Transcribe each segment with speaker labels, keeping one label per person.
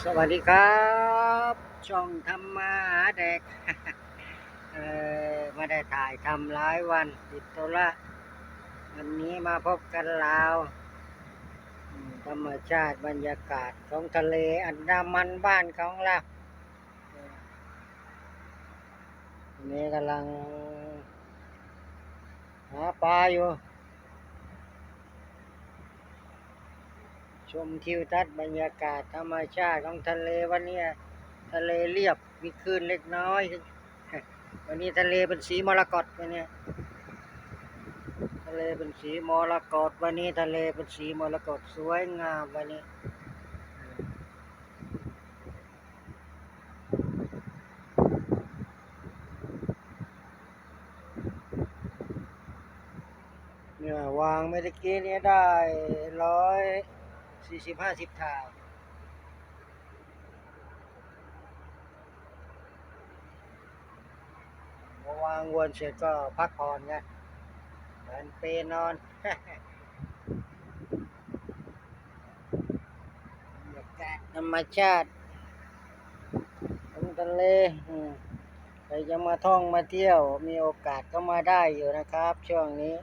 Speaker 1: สวัสดีครับ ช่องทำมาหาเด็กเออไม่ได้ถ่ายทำหลายวันติดตัวละวันนี้มาพบกันลาวธรรมชาติบรรยากาศของทะเลอันดามันบ้านของเราเออวันนี้กำลังหาปลาอยู่ ชมทิวทัศน์บรรยากาศธรรมชาติของทะเลวันนี้ทะเลเรียบมีคลื่นเล็กน้อย วันนี้ทะเลเป็นสีมรกตวันนี้ทะเลเป็นสีมรกตวันนี้ทะเลเป็นสีมรกตสวยงามวันนี้เนี่ยวางเมื่อกี้นี้ได้ร้อย สี่สิบห้าสิบถาพอวางวนเสร็จก็พักผ่อนกันเหมือนเปนอนบรรยากาศธรรมชาติของทะเลใครจะมาท่องมาเที่ยว มีโอกาสก็มาได้อยู่นะครับ ช่วงนี้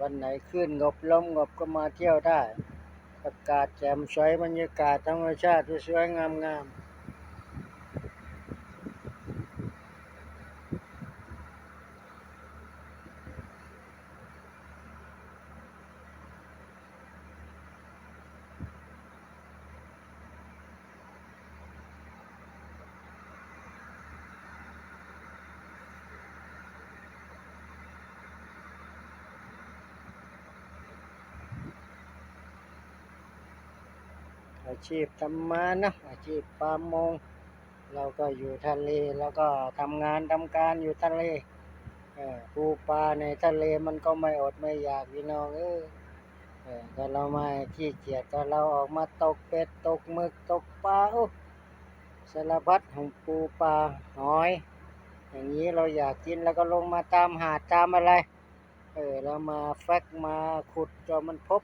Speaker 1: วันไหนขึ้นงบลมงบก็มาเที่ยวได้ อากาศแจ่มใสบรรยากาศธรรมชาติสวยงามง อาชีพทำมานะอาชีพปลามง เราก็อยู่ทะเลแล้วก็ทำงานทำการอยู่ทะเลปูปลาในทะเลมันก็ไม่อดไม่อยากพี่น้องเออเออถ้าเราไม่ขี้เกียจก็เราออกมาตกเป็ดตกหมึกตกปลาโอ้สารพัดของปูปลาหอย อย่างนี้เราอยากกินแล้วก็ลงมาตามหาดตามอะไร เออเรามาแฟกมาขุดจนมันพบ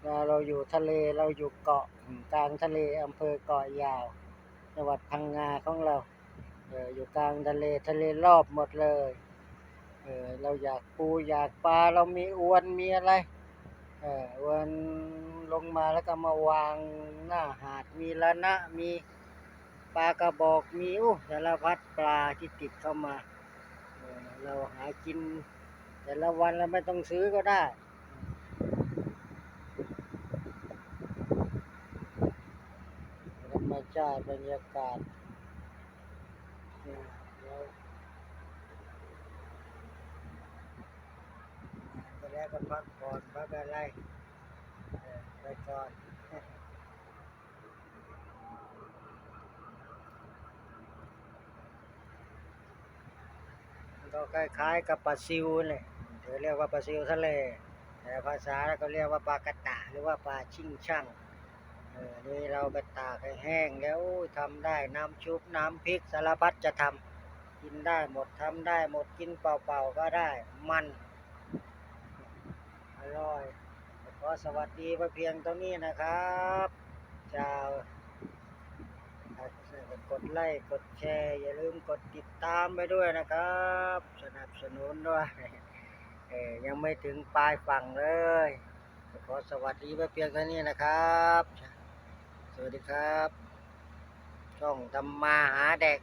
Speaker 1: เวลาเราอยู่ทะเลเราอยู่เกาะกลางทะเลอำเภอเกาะยาว จังหวัดพังงาของเราเอออยู่กลางทะเลทะเลรอบหมดเลยเออเราอยากปูอยากปลาเรามีอวนมีอะไรเอออวนลงมาแล้วก็มาวางหน้าหาดมีละนะมีปลากระบอกมีอู้สารพัดปลาที่ติดเข้ามาเออเราหากิน แต่ละวันเราไม่ต้องซื้อก็ได้ ธรรมชาติบรรยากาศแล้วไปแล้วก็พักผ่อนพักอะไรไปก่อนก็คล้ายๆกับปลาซิวเลยเธอเรียกว่าปลาซิวทะเลแต่ภาษาเราก็เรียกว่าปลากระตะหรือว่าปลาชิงช่าง เออนี่เราไปตากให้แห้งแล้วทำได้น้ำชุบน้ำพริกสารพัดจะทำกินได้หมดทำได้หมดกินเปล่าๆก็ได้มันอร่อยขอสวัสดีไปเพียงเท่านี้นะครับเจ้ากดไลค์กดแชร์ อย่าลืมกดติดตามไปด้วยนะครับ สนับสนุนด้วยเออยังไม่ถึงปลายฝั่งเลย ขอสวัสดีไปเพียงเท่านี้นะครับ วัสดีครับ ช่องทำมาหาเด็ก